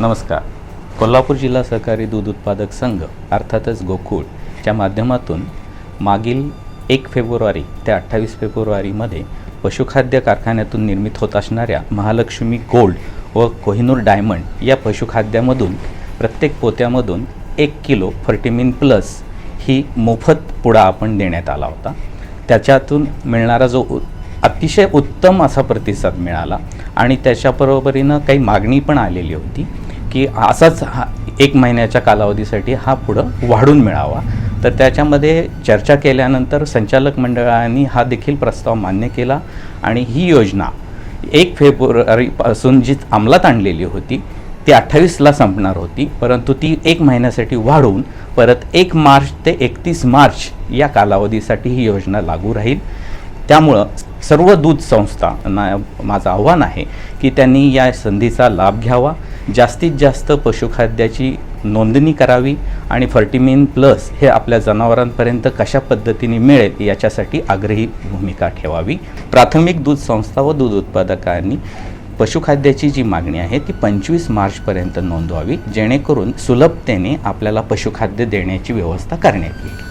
नमस्कार. कोल्हापूर जिल्हा सहकारी दूध उत्पादक संघ अर्थातच गोकुळच्या माध्यमातून मागील एक फेब्रुवारी ते अठ्ठावीस फेब्रुवारीमध्ये पशुखाद्य कारखान्यातून निर्मित होत असणाऱ्या महालक्ष्मी गोल्ड व कोहिनूर डायमंड या पशुखाद्यामधून प्रत्येक पोत्यामधून एक किलो फर्टिमिन प्लस ही मोफत पुडा आपण देण्यात आला होता. त्याच्यातून मिळणारा जो उ- अतिशय उत्तम असा प्रतिसाद मिळाला आणि त्याच्याबरोबरीनं काही मागणी पण आलेली होती. की असाच हा एक महिन्याच्या कालावधीसाठी हा पुढं वाढून मिळावा. तर त्याच्यामध्ये चर्चा केल्यानंतर संचालक मंडळाने हा देखील प्रस्ताव मान्य केला आणि ही योजना एक फेब्रुवारीपासून जी अंमलात आणलेली होती ती अठ्ठावीसला संपणार होती परंतु ती एक महिन्यासाठी वाढवून परत एक मार्च ते एकतीस मार्च या कालावधीसाठी ही योजना लागू राहील. त्यामुळं सर्व दूध संस्थांना माझं आव्हान आहे की त्यांनी या संधीचा लाभ घ्यावा. जास्तीत जास्त पशुखाद्याची नोंदणी करावी आणि फर्टिमिन प्लस हे आपल्या जनावरांपर्यंत कशा पद्धतीने मिळेल याच्यासाठी आग्रही भूमिका ठेवावी. प्राथमिक दूध संस्था व दूध उत्पादकांनी पशुखाद्याची जी मागणी आहे ती पंचवीस मार्चपर्यंत नोंदवावी जेणेकरून सुलभतेने आपल्याला पशुखाद्य देण्याची व्यवस्था करण्यात येईल.